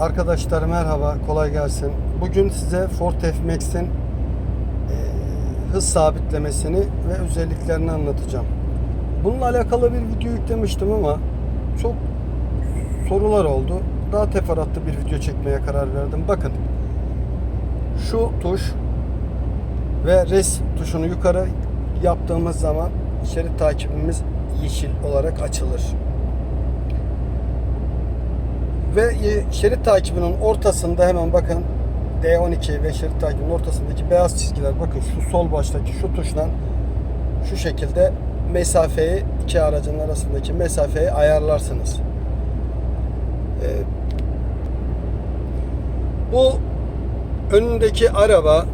Arkadaşlar merhaba, kolay gelsin. Bugün size Ford F-Max'in e, hız sabitlemesini ve özelliklerini anlatacağım. Bununla alakalı bir video yüklemiştim ama çok sorular oldu. Daha teferruatlı bir video çekmeye karar verdim. Bakın, şu tuş ve res tuşunu yukarı yaptığımız zaman şerit takibimiz yeşil olarak açılır. Ve e, şerit takibinin ortasında hemen bakın D12 ve şerit takibinin ortasındaki beyaz çizgiler bakın şu sol baştaki şu tuşla şu şekilde mesafeyi iki aracın arasındaki mesafeyi ayarlarsınız. Ee, bu önündeki araba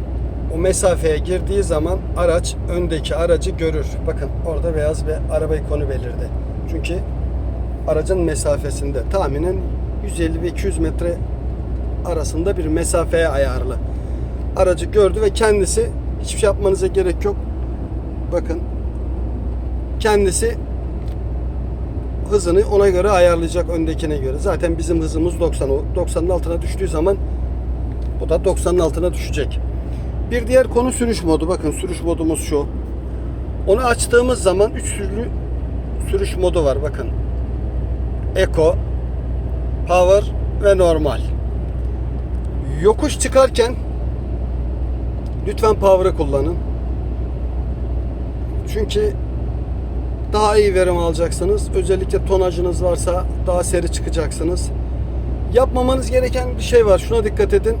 o mesafeye girdiği zaman araç öndeki aracı görür. Bakın orada beyaz bir araba ikonu belirdi. Çünkü aracın mesafesinde tahminen 150 ve 200 metre arasında bir mesafeye ayarlı. Aracı gördü ve kendisi hiçbir şey yapmanıza gerek yok. Bakın kendisi hızını ona göre ayarlayacak öndekine göre. Zaten bizim hızımız 90. O 90'ın altına düştüğü zaman bu da 90'ın altına düşecek. Bir diğer konu sürüş modu. Bakın sürüş modumuz şu. Onu açtığımız zaman 3 türlü sürüş modu var. Bakın. Eco, Power ve normal. Yokuş çıkarken lütfen Power'ı kullanın. Çünkü daha iyi verim alacaksınız. Özellikle tonajınız varsa daha seri çıkacaksınız. Yapmamanız gereken bir şey var. Şuna dikkat edin.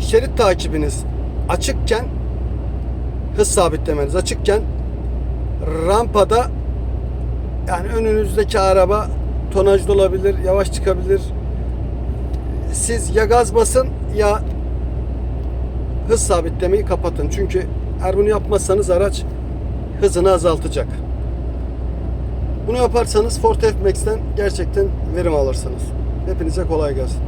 Şerit takibiniz açıkken hız sabitlemeniz açıkken rampada yani önünüzdeki araba tonajlı olabilir, yavaş çıkabilir. Siz ya gaz basın ya hız sabitlemeyi kapatın. Çünkü eğer bunu yapmazsanız araç hızını azaltacak. Bunu yaparsanız Ford F-Max'ten gerçekten verim alırsınız. Hepinize kolay gelsin.